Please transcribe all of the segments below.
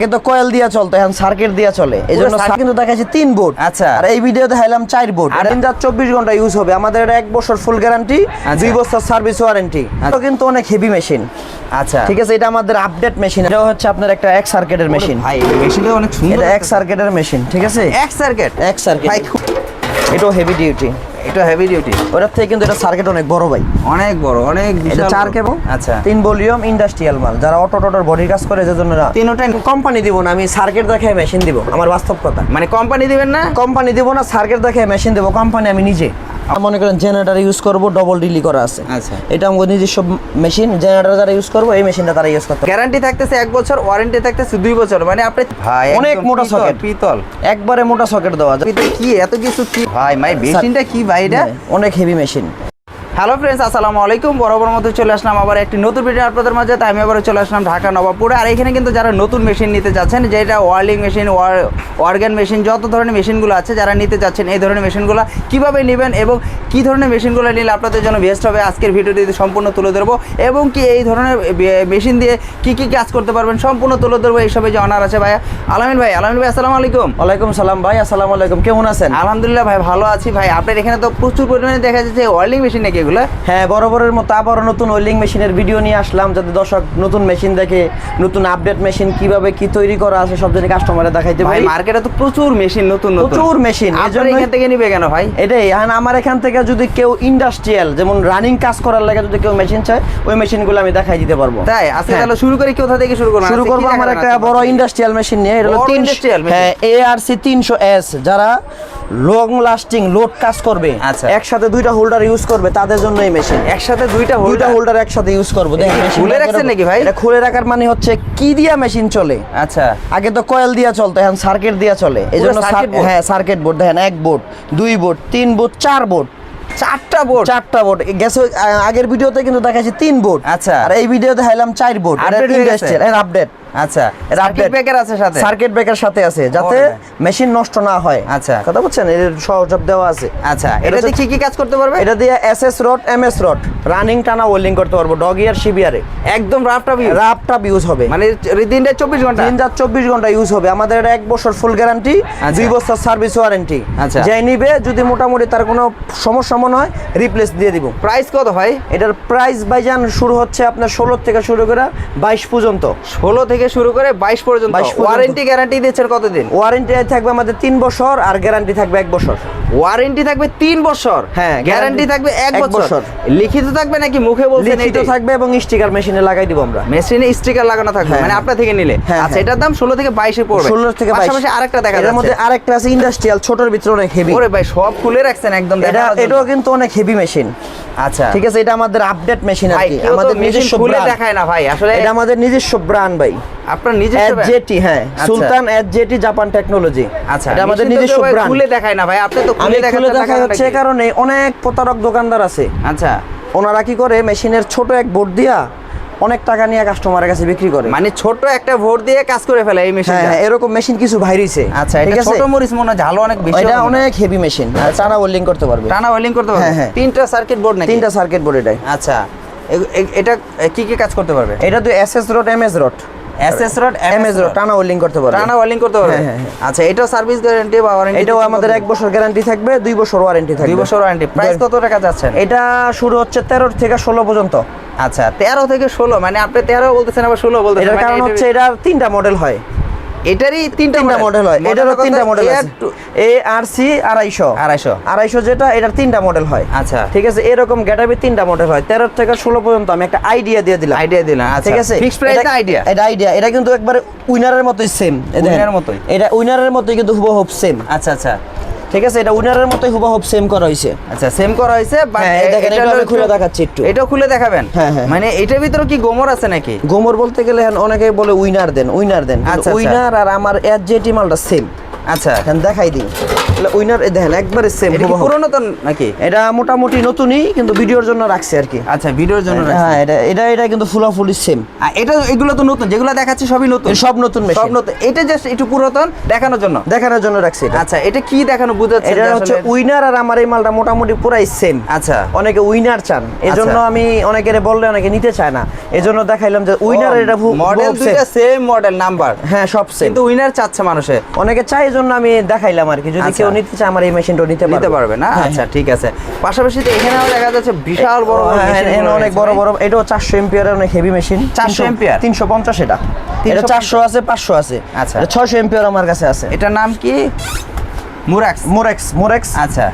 কিন্তু কয়েল দিয়া চলতো এখন সার্কিট দিয়া চলে। এই জন্য কিন্তু দেখাচ্ছি তিন বোর্ড আচ্ছা। আর এই ভিডিও দেখাইলাম চার বোর্ড আর তিন চব্বিশ ঘণ্টা ইউজ হবে। আমাদের এটা এক বছর ফুল গ্যারান্টি আচ্ছা। দুই বছর সার্ভিস ওয়ারেন্টি আচ্ছা। কিন্তু অনেক হেভি মেশিন আচ্ছা। ঠিক আছে এটা আমাদের আপডেট মেশিন এটা হচ্ছে আপনার একটা এক সার্কিটের মেশিন ভাই মেশিনটা অনেক সুন্দর এটা এক সার্কিটের মেশিন ঠিক আছে? এক সার্কিট এক সার্কিট এটাও হেভি ডিউটি এটা হেভি ডিউটি ওটার থেকে কিন্তু এটা সার্কিট অনেক বড় ভাই। অনেক বড় অনেক বিশাল চার। কেবল আচ্ছা। তিন ভলিউম ইন্ডাস্ট্রিয়াল মাল। যারা অটো টোটোর বডি কাজ করে যে জন্য তিনোটাই কোম্পানি দিব না আমি সার্কিট দেখে মেশিন দিব। আমার বাস্তব কথা। মানে কোম্পানি দিবেন না? কোম্পানি দিব না সার্কিট দেখে মেশিন দেবো। কোম্পানি আমি নিজে। মনে করেন জেনারেটর ইউজ করব ডবল ডিলি করা আছে। আচ্ছা। এটা আমার নিজস্ব মেশিন জেনারেটার যারা ইউজ করব এই মেশিনটা তারা ইউজ করতে গ্যারান্টি থাকতেছে এক বছর ওয়ারেন্টি থাকতেছে দুই বছর। মানে আপনি ভাই অনেক মোটা সকেট পিতল। একবারে মোটা সকেট দেওয়া যায়। কি? এত কিছু কি? ভাই মাই মেশিনটা কি ভাই এটা? অনেক হেভি মেশিন হ্যালো ফ্রেন্ডস আসসালামু আলাইকুম। বরাবর মতো চলে আসলাম আবার একটি নতুন ভিডিও আপনাদের মাঝে। তাই আমি আবার চলে আসলাম ঢাকা নবাবপুরে। আর এখানে কিন্তু যারা নতুন মেশিন নিতে যাচ্ছেন যেটা ওয়ার্লিং মেশিন ওয়ার্গান মেশিন যত ধরনের মেশিনগুলো আছে যারা নিতে যাচ্ছেন এই ধরনের মেশিনগুলো কীভাবে নেবেন এবং কি ধরনের মেশিনগুলো নিলে আপনাদের জন্য বেস্ট হবে আজকের ভিডিওটি সম্পূর্ণ তুলে ধরবো। এবং কি এই ধরনের মেশিন দিয়ে কি কি কাজ করতে পারবেন সম্পূর্ণ তুলে ধরবো এইসবে যে অনার আছে ভাইয়া। আলামিন ভাই আলামিন ভাই আসসালামু আলাইকুম। ওয়ালাইকুম সালাম ভাই আসসালামু আলাইকুম। কেমন আছেন? আলহামদুলিল্লাহ ভাই ভালো আছি ভাই। আপনার এখানে তো প্রচুর পরিমাণে দেখা যাচ্ছে ওয়ার্লিং মেশিন নাকি এগুলো? হ্যাঁ বরাবরের মতো আবারও নতুন ওয়েল্ডিং মেশিনের ভিডিও নিয়ে আসলাম যাতে দর্শক নতুন মেশিন দেখে নতুন আপডেট মেশিন কীভাবে কি তৈরি করা আছে সব জানি কাস্টমারে দেখাইতে পারি। মার্কেটে তো প্রচুর মেশিন নতুন নতুন। প্রচুর মেশিন আপনার এখান থেকে নিবে কেন ভাই? এটাই এখন আমার এখান থেকে যদি কেউ ইন্ডাস্ট্রিয়াল যেমন রানিং কাজ করার লাগে যদি কেউ মেশিন চায় ওই মেশিনগুলো আমি দেখাই দিতে পারব। তাই? আজকে হ্যাঁ। তাহলে শুরু করি কোথা থেকে শুরু করব শুরু করব আমার একটা বড় ইন্ডাস্ট্রিয়াল মেশিন নিয়ে এটা হলো বড় 300 হ্যাঁ এআরসি তিনশো এস যারা লং লাস্টিং লোড কাজ করবে। আচ্ছা। একসাথে দুইটা হোল্ডার ইউজ করবে তাদের জন্য এই মেশিন একসাথে দুইটা দুইটা হোল্ডার একসাথে ইউজ করব। দেখেন খুলে রাখছেন নাকি ভাই? এটা খুলে রাখার মানে হচ্ছে কি দিয়া মেশিন চলে? আচ্ছা। আগে তো কয়েল দিয়া চলতো এখন সার্কিট দিয়া চলে। এই জন্য হ্যাঁ সার্কিট বোর্ড দেখেন এক বোর্ড দুই বোর্ড তিন বোর্ড চার বোর্ড চারটা বোর্ড চারটা বোর্ড গেছে আগের ভিডিওতে কিন্তু দেখাচ্ছি তিন বোর্ড আচ্ছা। আর এই ভিডিও দেখাইলাম চার বোর্ড গেছে? আপডেট আচ্ছা সার্কিট ব্রেকার আছে সাথে। সার্কিট ব্রেকার সাথে আছে যাতে মেশিন নষ্ট না হয়। আচ্ছা। কথা বলছেন এর সহযোগ দেওয়া আছে। আচ্ছা এটা এটাতে কি কি কাজ করতে পারবে? এটা দিয়ে SS rod MS rod running টানা ওয়েল্ডিং করতে পারব ডগিয়ার সিবিয়ারে একদম রাফটা ভিউ রাপটা ইউজ হবে। মানে দিনটা ঘণ্টা? ইউজ হবে। আমাদের এটা এক বছর ফুল গ্যারান্টি আচ্ছা। দুই বছর সার্ভিস ওয়ারেন্টি আচ্ছা। যে নিবে যদি মোটামুটি তার কোনো সমস্যা মনে হয় রিপ্লেস দিয়ে দিব। প্রাইস কত ভাই? এটার প্রাইস ভাইজান শুরু হচ্ছে আপনার ষোলো থেকে শুরু করে বাইশ পর্যন্ত। ষোলো থেকে শুরু করে বাইশ পর্যন্ত। ওয়ারেন্টি গ্যারান্টি দিচ্ছেন কতদিন? ওয়ারেন্টি থাকবে আমাদের তিন বছর আর গ্যারান্টি থাকবে এক বছর। ওয়ারেন্টি থাকবে তিন বছর? হ্যাঁ, গ্যারান্টি থাকবে এক বছর। লিখিত থাকবে নাকি মুখে বলছেন লিখিত থাকবে এবং স্টিকার মেশিনে লাগাই দিব আমরা। মেশিনে স্টিকার লাগানো থাকবে হ্যাঁ, মানে। আপনার থেকে নিলে। হ্যাঁ, আচ্ছা হ্যাঁ। এটার দাম ষোলো থেকে বাইশে পড়বে। ষোলো থেকে বাইশ। পাশাপাশি আরেকটা দেখা যাচ্ছে মধ্যে আরেকটা আছে ইন্ডাস্ট্রিয়াল ছোটর ভিতরে অনেক হেভি ওরে ভাই সব খুলে রাখছেন একদম এটা এটাও কিন্তু অনেক হেভি মেশিন আচ্ছা। ঠিক আছে এটা আমাদের আপডেট মেশিন আর কি। আমাদের নিজস্ব খুলে দেখায় না ভাই আসলে এটা আমাদের নিজস্ব ব্র্যান্ড ভাই। আপনার নিজস্ব জেটি হ্যাঁ। আচ্ছা। সুলতান জেটি জাপান টেকনোলজি আচ্ছা এটা আমাদের নিজস্ব ব্র্যান্ড খুলে দেখায় না ভাই আপনি তো খুলে খুলে দেখাতে দেখা হচ্ছে? কারণে অনেক প্রতারক দোকানদার আছে। আচ্ছা। ওনারা কি করে মেশিনের ছোট এক বোর্ড দিয়া অনেক টাকা নিয়ে কাস্টমারের কাছে বিক্রি করে। মানে ছোট একটা ভোট দিয়ে কাজ করে ফেলে এই মেশিন হ্যাঁ হ্যাঁ, এরকম মেশিন কিছু বাইরেছে আচ্ছা ঠিক আছে? ছোট মরিচ মনে হয় ঝালও অনেক বেশি এটা হয়। অনেক হেভি মেশিন টানা ওয়েল্ডিং করতে পারবে। টানা ওয়েল্ডিং করতে পারবে। হ্যাঁ, হ্যাঁ। তিনটা সার্কিট বোর্ড নাকি? তিনটা সার্কিট বোর্ড এটাই। আচ্ছা। এটা কি কি কাজ করতে পারবে? এটা তো SS rod MS rod SS rod MS rod টানা ওয়েল্ডিং করতে পারবে। টানা ওয়েল্ডিং করতে পারবে। হ্যাঁ, হ্যাঁ, হ্যাঁ। আচ্ছা এটাও সার্ভিস গ্যারান্টি বা ওয়ারেন্টি এটাও আমাদের এক বছর গ্যারান্টি থাকবে দুই বছর ওয়ারেন্টি থাকবে। দুই বছর ওয়ারেন্টি প্রাইস কত টাকা যাচ্ছেন? এটা শুরু হচ্ছে তেরো থেকে ষোলো পর্যন্ত। আচ্ছা তেরো থেকে ষোলো মানে আপনি তেরো বলতেছেন আবার ষোলো বলতেছেন এটার কারণ হচ্ছে এটার তিনটা মডেল হয়। এটারই তিনটা মডেল হয়। এটারও তিনটা মডেল আছে। এ আর সি আড়াইশো। আড়াইশো। আড়াইশো যেটা এটার তিনটা মডেল হয়। আচ্ছা। ঠিক আছে? এরকম গ্যাটাবি তিনটা মডেল হয়। তেরো থেকে ষোলো পর্যন্ত আমি একটা আইডিয়া দিয়ে দিলাম। আইডিয়া দিলাম আচ্ছা। ঠিক আছে? ফিক্স প্রাইস না আইডিয়া এটা আইডিয়া এটা কিন্তু একবারে উইনারের মতোই সেম উইনারের মতোই? এটা উইনারের মতোই কিন্তু হুবহুব সেম আচ্ছা আচ্ছা। ঠিক আছে এটা উইনারের মতোই হুবহুব সেম করা হয়েছে আচ্ছা সেম করা হয়েছে হ্যাঁ, দেখেন, এটা আমি খুলে দেখাচ্ছি একটু। এটা খুলে দেখাবেন হ্যাঁ, হ্যাঁ। মানে এটার ভিতরে কি গোমর আছে নাকি গোমর বলতে গেলে এখন অনেকে বলে উইনার দেন উইনার দেন আচ্ছা, আচ্ছা। উইনার আর আমার এর জেটি মালটা সেম আচ্ছা এখন দেখাই দিই। উইনার দেখেন একবারে সেম পুরনো তো নাকি? এটা মোটামুটি নতুনই কিন্তু ভিডিওর জন্য রাখছে আর কি। আচ্ছা ভিডিওর জন্য হ্যাঁ এটা এটা এটা কিন্তু ফুলাফুলি সেম এটা এগুলো তো নতুন যেগুলো দেখাচ্ছি সবই নতুন। সব নতুন সব নতুন। এটা জাস্ট একটু পুরাতন দেখানোর জন্য। দেখানোর জন্য রাখছি এটা। আচ্ছা এটা কি দেখানো বুঝাচ্ছে এটা হচ্ছে উইনার আর আমার এই মালটা মোটামুটি পুরাই সেম আচ্ছা। অনেকে উইনার চান। আচ্ছা। আমি অনেকের বললে অনেকে নিতে চায় না। এই জন্য দেখাইলাম যে উইনার এটা মডেল দুইটা সেম মডেল নাম্বার হ্যাঁ সব সেম কিন্তু উইনার চাচ্ছে মানুষে। অনেকে চায় এই জন্য আমি দেখাইলাম আর কি। যদি আচ্ছা। কেউ নিতে চায় আমার এই মেশিনটা নিতে নিতে পারবে। না? হ্যাঁ, আচ্ছা ঠিক আছে। পাশাপাশি তো এখানেও দেখা যাচ্ছে বিশাল বড় হ্যাঁ, এখানে অনেক বড় বড় এটাও চারশো এম্পিয়ার অনেক হেভি মেশিন চারশো এম্পিয়ার তিনশো পঞ্চাশ এটা। এটা চারশো আছে পাঁচশো আছে। আচ্ছা। ছয়শো এম্পিয়ার আমার কাছে আছে। এটার নাম কি? মুরাক্স মোরাক্স মোরেক্স আচ্ছা।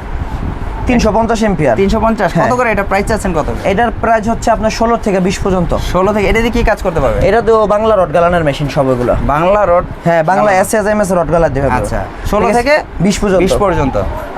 তিনশো পঞ্চাশ এম্পিয়ার তিনশো পঞ্চাশ। কত হ্যাঁ। করে? এটা প্রাইস চাচ্ছেন কত? এটার প্রাইস হচ্ছে আপনার ষোলো থেকে বিশ পর্যন্ত। ষোলো থেকে এটা দিয়ে কি কাজ করতে পারবে? এটা তো বাংলা রড গালানের মেশিন সব এগুলো। বাংলা রোড হ্যাঁ বাংলা রড দেবে আচ্ছা। ষোলো থেকে বিশ পর্যন্ত। বিশ পর্যন্ত।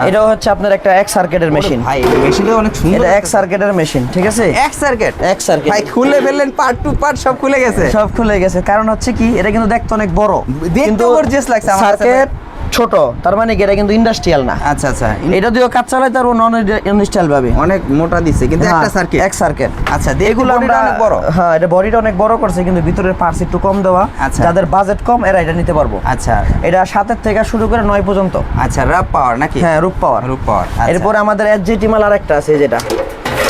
এটাও হচ্ছে আপনার একটা এক সার্কিটের মেশিন ভাই মেশিনটা অনেক সুন্দর এটা এক সার্কিটের মেশিন ঠিক আছে? এক সার্কিট এক সার্কিট ভাই খুলে ফেললেন পার্ট টু পার্ট সব খুলে গেছে। সব খুলে গেছে। কারণ হচ্ছে কি এটা কিন্তু দেখতে অনেক বড়। দেখতে gorgeous লাগছে আমার সার্কিট ছোট তার মানে কি এটা কিন্তু ইন্ডাস্ট্রিয়াল না। আচ্ছা আচ্ছা। এটা দিয়েও কাজ চালাতে পারব নন ইন্ডাস্ট্রিয়াল ভাবে। অনেক মোটা দিছে কিন্তু একটা হ্যাঁ, সার্কিট এক সার্কিট আচ্ছা এগুলো আমরা অনেক বড়। হ্যাঁ এটা বডিটা অনেক বড় করছে কিন্তু ভিতরের পার্টস একটু কম দেওয়া। আচ্ছা। যাদের বাজেট কম এরা এটা নিতে পারব। আচ্ছা। এটা সাতের থেকে শুরু করে নয় পর্যন্ত। আচ্ছা র্যাপ পাওয়ার নাকি? হ্যাঁ রূপ পাওয়ার রূপ পাওয়ার। এরপরে আমাদের এসজিটি মাল আরেকটা আছে যেটা।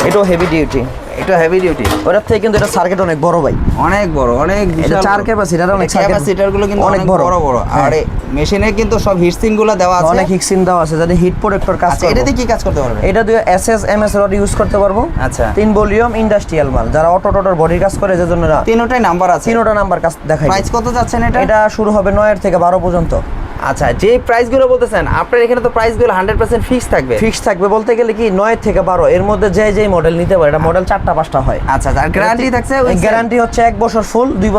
এটাও হেভি ডিউটি এটা হেভি ডিউটি ওটার থেকে কিন্তু এটা সার্কিট অনেক বড় ভাই। অনেক বড় অনেক এটা চার আর অনেক circuit- ক্যাপাসিটারগুলো কিন্তু অনেক বড়। বড় বড়। হ্যাঁ। আর মেশিনে কিন্তু সব হিটসিংগুলো দেওয়া আছে। অনেক হিক্সিন দেওয়া আছে যাতে হিট প্রোটেক্টর কাজ আচ্ছা করবে। এটাতে কি কাজ করতে পারবে? এটা দিয়ে S S M S rod use করতে পারব। আচ্ছা। তিন ভলিউম ইন্ডাস্ট্রিয়াল মাল। যারা অটো টোটোর বডির কাজ করে যে জন্য এরা তিনোটাই নাম্বার আছে। তিনোটা নাম্বার কাজ দেখাই প্রাইস কত যাচ্ছেন এটা? এটা শুরু হবে নয়ের থেকে বারো পর্যন্ত। আচ্ছা যে প্রাইসগুলো বলতেছেন আপনার এখানে তো প্রাইসগুলো হান্ড্রেড পার্সেন্ট ফিক্স থাকবে। ফিক্স থাকবে বলতে গেলে কি নয় থেকে বারো এর মধ্যে যে যে মডেল নিতে পারে এটা মডেল চারটা পাঁচটা হয়। আচ্ছা আর গ্যারান্টি থাকছে ওই গ্যারান্টি হচ্ছে এক বছর ফুল দুই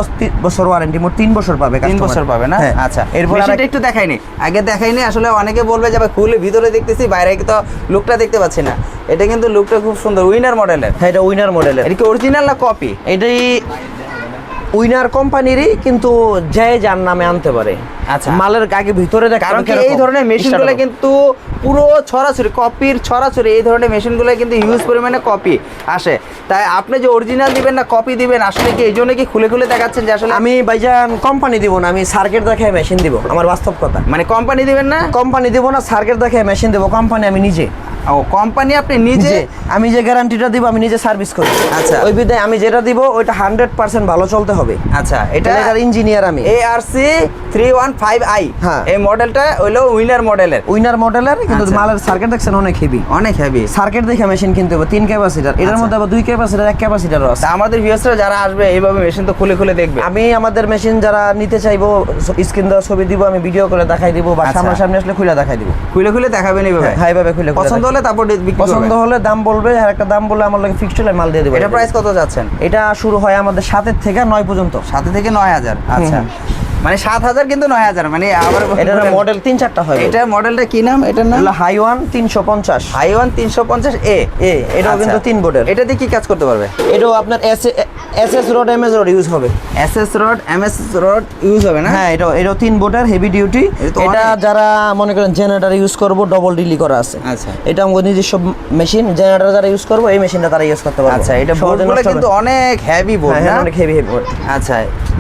বছর ওয়ারেন্টি মোট তিন বছর পাবে তিন বছর পাবে না? হ্যাঁ। আচ্ছা এরপর আরেক- একটু দেখাইনি আগে দেখাইনি আসলে অনেকে বলবে যে খুলে ভিতরে দেখতেছি বাইরে তো লুকটা দেখতে পাচ্ছি না। এটা কিন্তু লুকটা খুব সুন্দর উইনার মডেলের হ্যাঁ এটা উইনার মডেলের এটা কি অরিজিনাল না কপি এটাই উইনার কোম্পানিরই কিন্তু যে যার নামে আনতে পারে। আচ্ছা। মালের আগে ভিতরে কারণ এই ধরনের মেশিনগুলো কিন্তু পুরো ছড়াছড়ি কপির ছড়াছড়ি এই ধরনের মেশিনগুলো কিন্তু হিউজ পরিমাণে কপি আসে। তাই আপনি যে অরিজিনাল দিবেন না কপি দিবেন আসলে কি এই জন্য কি খুলে খুলে দেখাচ্ছেন যে আসলে আমি ভাইজান কোম্পানি দিব না আমি সার্কিট দেখে মেশিন দিব আমার বাস্তব কথা। মানে কোম্পানি দিবেন না? কোম্পানি দিব না সার্কিট দেখে মেশিন দেবো কোম্পানি আমি নিজে। ও কোম্পানি আপনি নিজে আমি যে গ্যারান্টিটা দিব আমি নিজে সার্ভিস করি আচ্ছা। ওই বিধায় আমি যেটা দিব ওইটা হান্ড্রেড পার্সেন্ট ভালো চলতে হবে আচ্ছা এটা এটার ইঞ্জিনিয়ার আমি A R C three one five I হ্যাঁ। এই মডেলটা হইল উইনার মডেলের উইনার মডেলের কিন্তু আচ্ছা। মালের সার্কিট দেখছেন অনেক হেভি অনেক হেভি সার্কিট দেখে মেশিন কিনতে হবে তিন ক্যাপাসিটার এটার আচ্ছা। মধ্যে আবার দুই ক্যাপাসিটার এক ক্যাপাসিটারও আছে আমাদের ভিউয়ার্সরা যারা আসবে এইভাবে মেশিন তো খুলে খুলে দেখবে আমি আমাদের মেশিন যারা নিতে চাইব স্ক্রিন দেওয়া ছবি দিব আমি ভিডিও করে দেখাই দিব বা আচ্ছা। সামনাসামনি আসলে খুলে দেখাই দিব খুলে খুলে দেখাবেন এইভাবে হ্যাঁ এইভাবে খুলে পছন্দ দেখাই। হলে তারপর বিক্রি পছন্দ হলে দাম বলবে আর একটা দাম বলে আমার লাগে ফিক্সড হলে মাল দিয়ে দেবো। এটা প্রাইস কত যাচ্ছেন? এটা শুরু হয় আমাদের সাতের থেকে নয় পর্যন্ত। সাথে থেকে নয় হাজার। আচ্ছা। মানে সাত হাজার কিন্তু নয় হাজার মানে আবার এটার মডেল তিন চারটা হয় এটা মডেলটা কি নাম? এটার নাম? হাই ওয়ান তিনশো পঞ্চাশ। হাই ওয়ান তিনশো পঞ্চাশ এ এ এটাও কিন্তু তিন বোর্ডের এটাতে কি কাজ করতে পারবে? এটাও আপনার S S S rod M S rod use হবে। S S rod M S rod use হবে না? হ্যাঁ এটাও এটাও তিন বোর্ডের হেভি ডিউটি এটা এটা। যারা মনে করেন জেনারেটার ইউজ করব ডবল ডিলি করা আছে। আচ্ছা। এটা আমাদের নিজস্ব মেশিন জেনারেটার যারা ইউজ করব এই মেশিনটা তারা ইউজ করতে পারবে। আচ্ছা এটা বোর্ডগুলো কিন্তু অনেক হেভি বোর্ড হ্যাঁ, হ্যাঁ, অনেক হেভি হেভি বোর্ড আচ্ছা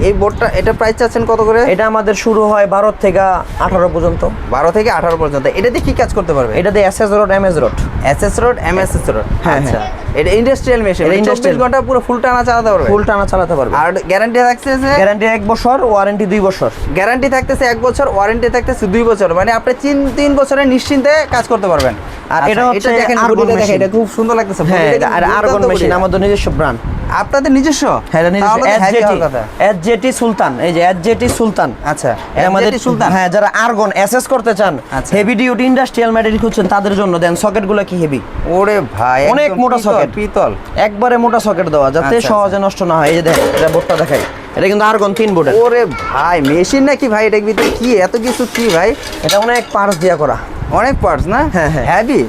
এই বোর্ডটা এটা প্রাইস চাচ্ছেন কত করে? এটা আমাদের শুরু হয় বারো থেকে আঠারো পর্যন্ত। বারো থেকে আঠারো পর্যন্ত। এটাতে কি কাজ করতে পারবে? এটা দিয়ে S S rod M S rod S S rod M S S rod হ্যাঁ, আচ্ছা। এটা ইন্ডাস্ট্রিয়াল মেশিন এটা এটা ইন্ডাস্ট্রিয়াল। ঘণ্টা পুরো ফুল টানা চালাতে পারবে? ফুল টানা চালাতে পারবে। আর গ্যারান্টি থাকছে যে গ্যারান্টি এক বছর ওয়ারেন্টি দুই বছর। গ্যারান্টি থাকতেছে এক বছর ওয়ারেন্টি থাকতেছে দুই বছর। মানে আপনি তিন তিন বছরের নিশ্চিন্তে কাজ করতে পারবেন। আর এটা আচ্ছা, হচ্ছে দেখেন দেখেন এটা খুব সুন্দর লাগতেছে। হ্যাঁ আর আরগন মেশিন আমাদের নিজস্ব ব্র্যান্ড আপনাদের নিজস্ব? হ্যাঁ এটা নিজস্ব। এসজেটি এসজেটি সুলতান এই যে এসজেটি সুলতান। আচ্ছা এটা আমাদের সুলতান? হ্যাঁ যারা আর্গন এসএস করতে চান আচ্ছা। হেভি ডিউটি ইন্ডাস্ট্রিয়াল ম্যাটেরিয়াল খুঁজছেন তাদের জন্য দেন সকেটগুলো কি হেভি ওরে ভাই অনেক মোটা socket। পিতল। একবারে মোটা সকেট দেওয়া যাতে আচ্ছা, সহজে নষ্ট না হয়। এই যে দেখেন এটা বোর্ডটা দেখাই। এটা কিন্তু আর্গন তিন বোর্ডের। ওরে ভাই মেশিন নাকি ভাই? ভিতরে কি? এত কিছু কি ভাই? এটা অনেক পার্স দিয়া করা। অনেক পার্টস না? হ্যাঁ, হ্যাঁ। হেভি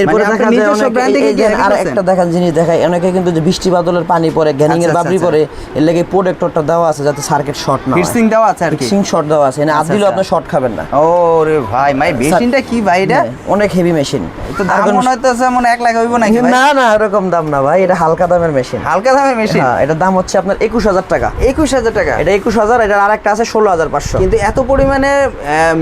এরপরে মানে আপনি দেখা যায় অনেকে- আর একটা দেখান জিনিস দেখায় অনেকে কিন্তু যে বৃষ্টি বাদলের পানি পড়ে গ্যানিং এর আচ্ছা, বাবরি আচ্ছা, পড়ে এর লাগে প্রোটেক্টরটা দেওয়া আছে যাতে সার্কিট শর্ট না ফিক্সিং দেওয়া আছে আর কি? ফিক্সিং শর্ট দেওয়া আছে না আচ্ছা, আচ্ছা। আপনি শর্ট খাবেন না। ও রে ভাই ভাই মেশিনটা কি ভাই এটা? হ্যাঁ, অনেক হেভি মেশিন তো দাম মনে হইতেছে মনে হয় এক লাখ হইব নাকি না না এরকম দাম না ভাই এটা হালকা দামের মেশিন হালকা দামের মেশিন হ্যাঁ এটার দাম হচ্ছে আপনার একুশ হাজার টাকা। একুশ হাজার টাকা? এটা একুশ হাজার এটার আরেকটা আছে ষোলো হাজার পাঁচশো। কিন্তু এত পরিমাণে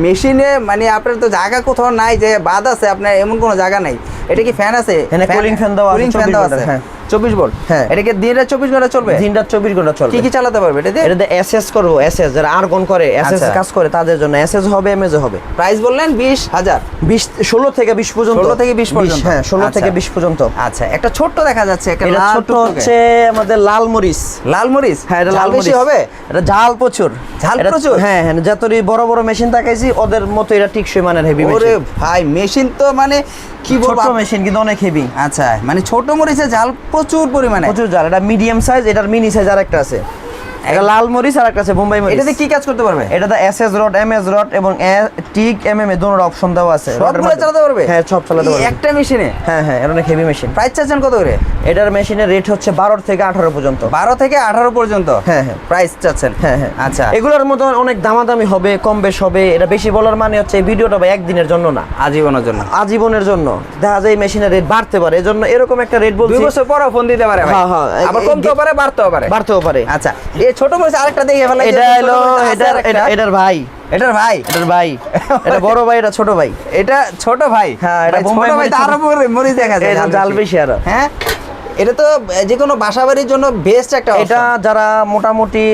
মেশিনে মানে আপনার তো জায়গা কোথাও নাই যে বাদ আছে আপনার এমন কোনো জায়গা নাই। এটা কি ফ্যান আছে এখানে কুলিং ফ্যান দেওয়া আছে, কুলিং ফ্যান 24 দেওয়া আছে হ্যাঁ। চব্বিশ ভোল্ট? হ্যাঁ। এটা কি দিনটা চব্বিশ ঘণ্টা চলবে? দিনটা চব্বিশ ঘণ্টা চলবে। কি কি চালাতে পারবে এটা দিয়ে? এটাতে এসএস করব এসএস যারা আর্গন করে এসএস। কাজ করে তাদের জন্য এসএস হবে হবে। প্রাইস বললেন বিশ হাজার। বিশ ষোলো থেকে বিশ পর্যন্ত। 16 থেকে 20 পর্যন্ত। হ্যাঁ ষোলো আচ্ছা। থেকে বিশ পর্যন্ত। আচ্ছা একটা ছোট্ট দেখা যাচ্ছে একটা ছোট হচ্ছে আমাদের লাল মরিচ লাল মরিচ হ্যাঁ এটা ঝাল লাল মরিচ হবে? এটা ঝাল প্রচুর। ঝাল প্রচুর? হ্যাঁ হ্যাঁ যতই বড় বড় মেশিন তাকাইছি ওদের মতো এটা টিকসই মানের হেভি ওরে ভাই মেশিন তো মানে কি বলব? ছোট মেশিন কিন্তু অনেক হেভি আচ্ছা মানে ছোট মরিচে ঝাল প্রচুর পরিমাণে। প্রচুর জাল এটা মিডিয়াম সাইজ এটার মিনি সাইজ আর একটা আছে। এটা লাল মরিচ আর একটা আছে বোম্বাই মরিচ। এটাতে কি কাজ করতে পারবে? এটাতে রড এমএস রড এবং টিক এ দুটো অপশন দেওয়া আছে। সবগুলো চালাতে পারবে? হ্যাঁ সব চালাতে পারবে। একটা মেশিনে হ্যাঁ হ্যাঁ এটা অনেক হেভি মেশিন প্রাইস চাচ্ছেন কত করে? এটার মেশিনের রেট হচ্ছে বারো থেকে আঠারো পর্যন্ত। বারো থেকে আঠারো পর্যন্ত? হ্যাঁ, হ্যাঁ। প্রাইস চাচ্ছেন? হ্যাঁ হ্যাঁ। আচ্ছা। এগুলোর মতো অনেক দামাদামি হবে কম বেশ হবে। এটা বেশি বলার মানে হচ্ছে ভিডিওটা ভাই একদিনের জন্য না। আজীবনের জন্য। আজীবনের জন্য। দেখা যায় মেশিনের রেট বাড়তে পারে। এজন্য এরকম একটা রেট দুই বলছি বছর পরও ফোন দিতে পারে। হ্যাঁ, হ্যাঁ। আবার কমতেও পারে বাড়তেও পারে। বাড়তেও পারে। আচ্ছা। ছোট মরিচ আরেকটা দেখে ফেলা এটা হলো এটার এটার ভাই। এটার ভাই? এটার ভাই। এটা বড় ভাই এটা ছোট ভাই। এটা ছোট ভাই? হ্যাঁ, এটা ছোট ভাই মরিচ তো আরও মরিচ দেখা যায় জাল বেশি। আরও। হ্যাঁ? এটা তো যে কোনো বাসাবাড়ির জন্য বেস্ট একটা এটা যারা মোটামুটি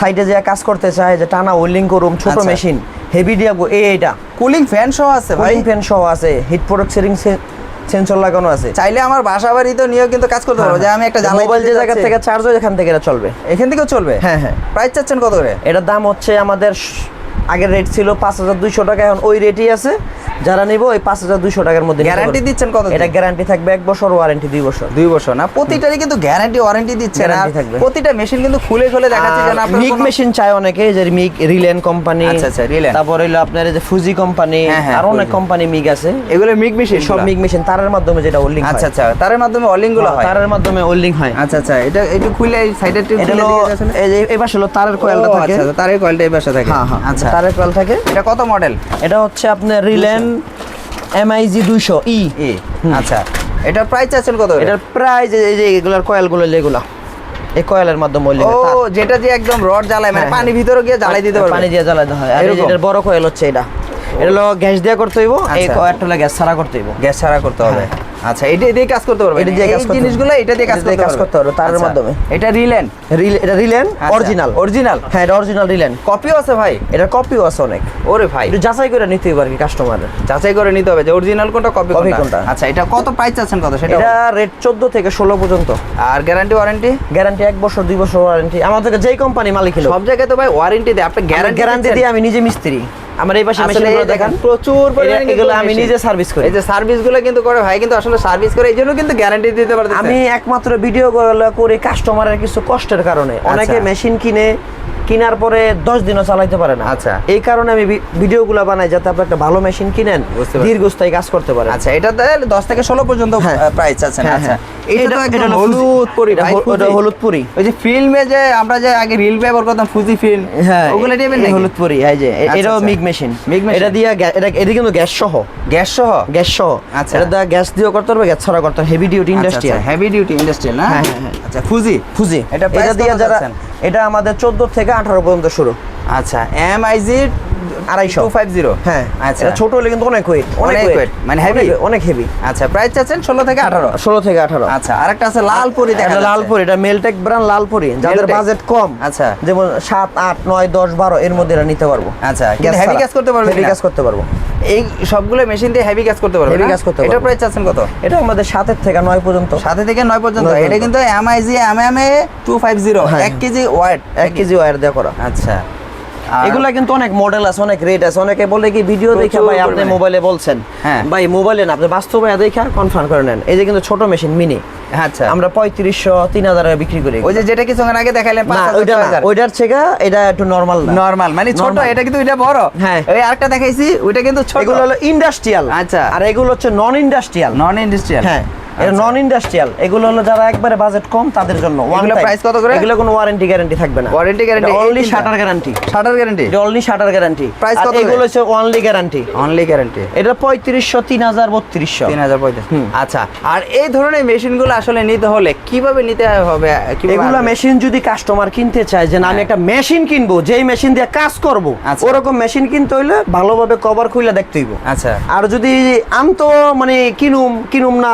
সাইডে যে কাজ করতে চায় যে টানা ওয়েল্ডিং করুম ছোট আচ্ছা। মেশিন হেভি দিয়া এই এইটা। কুলিং ফ্যান সহ আছে ভাই। ফ্যান সহ আছে হিট প্রোডাক্ট সেটিং সেন্সর লাগানো আছে। চাইলে আমার বাসা বাড়িতে নিয়েও কিন্তু কাজ করতে পারব। যে আমি একটা মোবাইল যে জায়গা থেকে চার্জ হয় এখান থেকে এটা চলবে। এখান থেকেও চলবে? হ্যাঁ হ্যাঁ। প্রাইস চাচ্ছেন কত করে? এটার দাম হচ্ছে আমাদের আগের রেট ছিল পাঁচ হাজার দুইশো টাকা এখন ওই রেটই আছে। যারা নিব ওই পাঁচ হাজার দুইশো টাকার মধ্যে গ্যারান্টি দিচ্ছেন কত এটা গ্যারান্টি থাকবে এক বছর ওয়ারেন্টি দুই বছর। দুই বছর না? প্রতিটারই কিন্তু গ্যারান্টি ওয়ারেন্টি দিচ্ছে না। প্রতিটা মেশিন কিন্তু খুলে খুলে দেখাচ্ছে যেন আপনার মিগ কোনো- মেশিন চায় অনেকে যে মিগ রিলেন কোম্পানি আচ্ছা, আচ্ছা, Rilen। তারপর হইল আপনার যে ফুজি কোম্পানি হ্যাঁ, হ্যাঁ, আর অনেক কোম্পানি মিগ আছে। এগুলো মিগ মেশিন সব মিগ মেশিন তারের মাধ্যমে যেটা ওল্ডিং আচ্ছা আচ্ছা তারের মাধ্যমে অলিংগুলো হয় তারের মাধ্যমে ওল্ডিং হয়। আচ্ছা আচ্ছা এটা একটু খুলে এই সাইডের একটু খুলে দিয়ে এই যে এই পাশে হলো তারের কয়েলটা থাকে। আচ্ছা, আচ্ছা, তারের কয়েলটা এই পাশে থাকে। হ্যাঁ হ্যাঁ আচ্ছা। তারের কয়েল থাকে। এটা কত মডেল? এটা হচ্ছে আপনার রিলেন এমআইজি দুইশো ই। আচ্ছা। এটার প্রাইস আছেন কত এটা? এটার প্রায় যে এই যে এগুলার কয়েলগুলো যেগুলা। এই কয়েলের মাধ্যমে ও যেটা যে একদম রড জ্বালায় মানে হ্যাঁ, পানি ভিতরে গিয়ে জ্বালাই দিতে পারবে। পানি দিয়ে জ্বালাতে হয়। আর? এটার বড় কয়েল হচ্ছে এটা। এটা হলো গ্যাস দিয়ে করতে হইব এই আচ্ছা। কয়েলটা গ্যাস ছাড়া করতে হইব। গ্যাস ছাড়া করতে হবে। আচ্ছা এটা দিয়ে কাজ করতে পারবে এটা দিয়ে কাজ করতে জিনিসগুলো এটা দিয়ে কাজ করতে কাজ করতে পারবে, তারের আচ্ছা, মাধ্যমে। এটা রিলেন। এটা রিলেন আচ্ছা, অরিজিনাল হ্যাঁ এটা অরিজিনাল রিলেন। কপিও আছে ভাই। এটার কপিও আছে অনেক। ওরে ভাই। একটু যাচাই করে নিতে হইব আর কি কাস্টমারের যাচাই করে নিতে হবে যে অরিজিনাল কোনটা কপি কোনটা। আচ্ছা এটা কত প্রাইস আছেন কত? সেটা এটা রেট চোদ্দ থেকে ষোলো পর্যন্ত। আর গ্যারান্টি ওয়ারেন্টি গ্যারান্টি এক বছর দুই বছর ওয়ারেন্টি আমাদের যেই কোম্পানি মালিক সব জায়গায় তো ভাই ওয়ারেন্টি দেয়। আপনি গ্যারান্টি গ্যারান্টি দিয়ে আমি নিজে মিস্ত্রি। আমার এই পাশে মেশিনগুলো দেখেন প্রচুর পরিমাণে এগুলো আমি নিজে সার্ভিস করি। এই যে সার্ভিসগুলো কিন্তু করে ভাই কিন্তু আসলে সার্ভিস করে এই জন্য কিন্তু গ্যারান্টি দিতে পারতেছে। আমি একমাত্র ভিডিও করে কাস্টমারের কিছু কষ্টের কারণে। অনেকে মেশিন কিনে কেনার পরে দশ দিনও চালাইতে পারে না। আচ্ছা। এই কারণে আমি ভিডিওগুলো বানাই যাতে আপনি একটা ভালো মেশিন কিনেন দীর্ঘস্থায়ী কাজ করতে পারেন। আচ্ছা এটা তাহলে দশ থেকে ষোলো পর্যন্ত হ্যাঁ। প্রাইস আছে হ্যাঁ, আচ্ছা হ্যাঁ। ওই যে ফিল্মে যে আমরা যে আগে রিল ব্যবহার করতাম ফুজি ফিল্ম হ্যাঁ ওগুলো নেবেন এই যে আচ্ছা, এটাও আচ্ছা। MIG machine MIG machine? এটা দিয়ে এটা এটা কিন্তু গ্যাস সহ। গ্যাস সহ? গ্যাস সহ। আচ্ছা। এটা দিয়ে গ্যাস দিয়েও করতে পারবে গ্যাস ছাড়া করতে heavy duty industrial heavy duty industrial না? হ্যাঁ, হ্যাঁ, হ্যাঁ। আচ্ছা ফুজি ফুজি এটা এটা দিয়ে যারা? এটা আমাদের চোদ্দ থেকে আঠারো পর্যন্ত শুরু। আচ্ছা এম আইজি আড়াইশো। টু ফাইভ জিরো হ্যাঁ আচ্ছা। ছোট হলে কিন্তু অনেক ওয়েট অনেক অনেক ওয়েট মানে? অনেক হেভি আচ্ছা প্রাইস চাচ্ছেন ষোলো থেকে আঠারো? ষোলো থেকে আঠারো। আচ্ছা আরেকটা আছে লালপুরি এটা যাচ্ছে। লালপুরি এটা মেলটেক ব্র্যান্ড লালপুরি যাদের বাজেট কম আচ্ছা। যেমন সাত আট নয় দশ বারো এর মধ্যে এটা নিতে পারব। আচ্ছা হেভি কাজ করতে পারবে হেভি কাজ করতে পারব। এই সবগুলো মেশিন দিয়ে হেভি কাজ করতে পারবে না? কাজ করতে পারবে। প্রাইস চাচ্ছেন কত? এটা আমাদের সাতের থেকে নয় পর্যন্ত। সাথে থেকে নয় পর্যন্ত। এটা কিন্তু M I G M M A two five zero হ্যাঁ। এক কেজি ওয়েট এক কেজি ওয়ার দেওয়া করা। আচ্ছা। এগুলা কিন্তু অনেক মডেল আছে অনেক রেট আছে। অনেকে বলে কি ভিডিও দেখে ভাই আপনি মোবাইলে বলছেন। হ্যাঁ। ভাই মোবাইলে না আপনি বাস্তবে দেখে কনফার্ম করে নেন। এই যে কিন্তু ছোট মেশিন মিনি আচ্ছা। আমরা পঁয়ত্রিশশো তিন হাজারে বিক্রি করি। ওই যে যেটা কিছুক্ষণ আগে দেখাইলেন ওইটা ওইটার থেকে এটা একটু নর্মাল নর্মাল নরমাল মানে ছোট এটা কিন্তু এটা বড়। হ্যাঁ। ওই আরেকটা দেখাইছি ওইটা কিন্তু ছোট। এগুলো হলো ইন্ডাস্ট্রিয়াল আচ্ছা। আর এগুলো হচ্ছে নন ইন্ডাস্ট্রিয়াল নন ইন্ডাস্ট্রিয়াল হ্যাঁ। এটা নন ইন্ডাস্ট্রিয়াল এগুলো হলো যারা একবারে বাজেট কম তাদের জন্য এগুলো time। কত করে? এগুলো কোনো ওয়ারেন্টি গ্যারান্টি থাকবে না। Guarantee এই only shutter guarantee shutter guarantee only shutter guarantee Price কত এগুলো হচ্ছে অনলি গ্যারান্টি অনলি গ্যারান্টি এটা পঁয়ত্রিশশো তিন হাজার বত্রিশশো। তিন হাজার পঁয়ত্রিশ। আচ্ছা আর এই ধরনের মেশিনগুলো আসলে নিতে হলে কীভাবে নিতে হবে এগুলা? মেশিন যদি কাস্টমার কিনতে চায় যে না আমি হ্যাঁ। একটা মেশিন কিনবো যেই মেশিন দিয়ে কাজ করব আচ্ছা। ওরকম মেশিন কিনতে হইলে ভালোভাবে কভার খুলে দেখতে হইব। আচ্ছা। আর যদি আনতো মানে কিনুম কিনুম না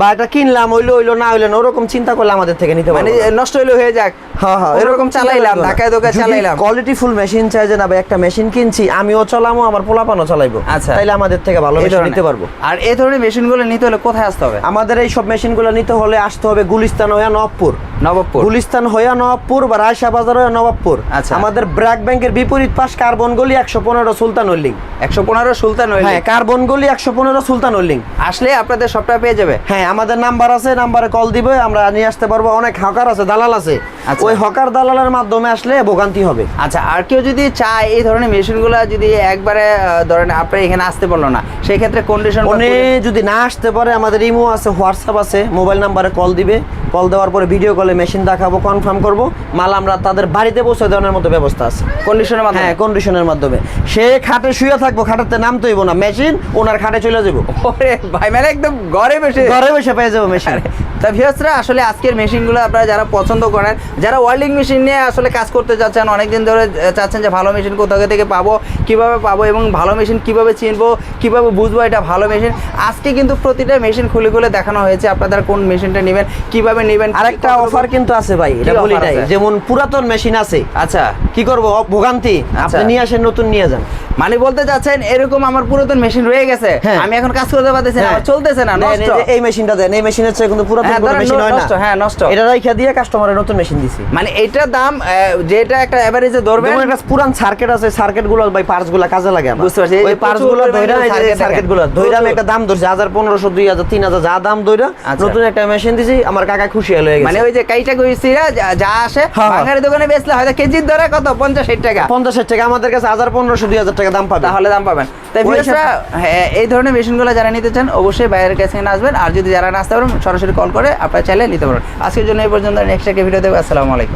বা এটা কিনলাম হইল হইল না হইল না ওরকম চিন্তা করলে আমাদের থেকে নিতে মানে নষ্ট হলে হয়ে যাক। হ্যাঁ হ্যাঁ এরকম চালাইলাম ঢাকায় দোকায় চালাইলাম। কোয়ালিটি ফুল মেশিন চাই যে না ভাই একটা মেশিন কিনছি আমিও চালামো আমার পোলাপানও চালাইবো। আচ্ছা। তাইলে আমাদের থেকে ভালো মেশিন। নিতে পারব। আর এই ধরনের মেশিনগুলো নিতে হলে কোথায় আসতে হবে? আমাদের এই সব মেশিনগুলো নিতে হলে আসতে হবে গুলিস্তান হইয়া নবপুর নবাবপুর। গুলিস্তান হইয়া নবাবপুর বা রায়শা বাজার হইয়া নবাবপুর। আচ্ছা। আমাদের ব্র্যাক ব্যাংকের বিপরীত পাশ কার্বন গলি একশো পনেরো সুলতান উল্লিং একশো পনেরো সুলতান হইলে হ্যাঁ কার্বন গলি একশো পনেরো সুলতান উল্লিং আসলে আপনাদের সবটা পেয়ে যাবে। হ্যাঁ আমাদের নাম্বার আছে নাম্বারে কল দিবে আমরা নিয়ে আসতে পারব। অনেক হকার আছে দালাল আছে। আচ্ছা। ওই হকার দালালের মাধ্যমে আসলে ভোগান্তি হবে। আচ্ছা আর কেউ যদি চায় এই ধরনের মেশিনগুলো যদি একবারে ধরেন আপনি এখানে আসতে পারল না সেই ক্ষেত্রে কন্ডিশন উনি যদি না আসতে পারে আমাদের ইমো আছে হোয়াটসঅ্যাপ আছে মোবাইল নাম্বারে কল দিবে। কল দেওয়ার পরে ভিডিও কলে মেশিন দেখাবো কনফার্ম করব। মাল আমরা তাদের বাড়িতে পৌঁছে দেওয়ার মতো ব্যবস্থা আছে। কন্ডিশনের মাধ্যমে? হ্যাঁ কন্ডিশনের মাধ্যমে। সে খাটে শুয়ে থাকব খাটাতে নামতে হইব না। মেশিন ওনার খাটে চলে যাব। ভাই মানে একদম ঘরে বসে। ঘরে বসে পেয়ে যাব মেশিন তা ভিউয়ার্সরা আসলে আজকের মেশিনগুলো আপনারা যারা পছন্দ করেন যারা ওয়েল্ডিং মেশিন নিয়ে আসলে কাজ করতে চাচ্ছেন অনেকদিন ধরে চাচ্ছেন যে ভালো মেশিন কোথাও থেকে পাবো কীভাবে পাবো এবং ভালো মেশিন কীভাবে চিনবো কীভাবে বুঝব এটা ভালো মেশিন আজকে কিন্তু প্রতিটা মেশিন খুলে খুলে দেখানো হয়েছে আপনারা কোন মেশিনটা নেবেন কীভাবে নেবেন আরেকটা অফার কিন্তু আছে ভাই এটা বলি নাই যেমন পুরাতন মেশিন আছে। আচ্ছা। কি করব? ভোগান্তি। আচ্ছা। আপনি নিয়ে আসেন নতুন নিয়ে যান। মানে বলতে চাচ্ছেন এরকম আমার পুরাতন মেশিন রয়ে গেছে হ্যাঁ। আমি এখন কাজ করতে পারতেছি না হ্যাঁ। আমার চলতেছে না নষ্ট এই মেশিনটা দেন এই মেশিনের চেয়ে কিন্তু পুরাতন হ্যাঁ, কোনো মেশিন হয় না নষ্ট, হ্যাঁ, নষ্ট। এটা রাইখা দিয়ে কাস্টমারের নতুন মেশিন দিছি মানে এইটার দাম যেটা একটা এভারেজে ধরবেন যেমন একটা পুরান সার্কিট আছে সার্কিটগুলো ভাই পার্টসগুলো কাজে লাগে আমার বুঝতে পারছি, ওই পার্টসগুলো ধইরা এই যে সার্কিটগুলো ধইরা আমি একটা দাম ধরছি হাজার পনেরোশো দুই হাজার তিন হাজার যা দাম ধইরা আচ্ছা। নতুন একটা মেশিন দিছি আমার কাকা খুশি হয়ে গেছে মানে ওই যে কাইটা কইছিরা যা- আসে। বাঙালি দোকানে বেচলে হয়তো কেজির দরে কত পঞ্চাশ ষাট টাকা পঞ্চাশ ষাট টাকা আমাদের কাছে হাজার পনেরোশো দুই হাজার টাকা দাম পাবে তাহলে দাম পাবেন। তাই ভিউয়ার্সরা হ্যাঁ এই ধরনের মেশিনগুলো যারা নিতে চান অবশ্যই বাইরের কাছে নিয়ে আসবেন। আর যদি যারা না আসতে পারেন সরাসরি কল করে আপনারা চাইলে নিতে পারেন আজকের জন্য এই পর্যন্ত নেক্সট একটা ভিডিও দেবো। আসসালামু আলাইকুম।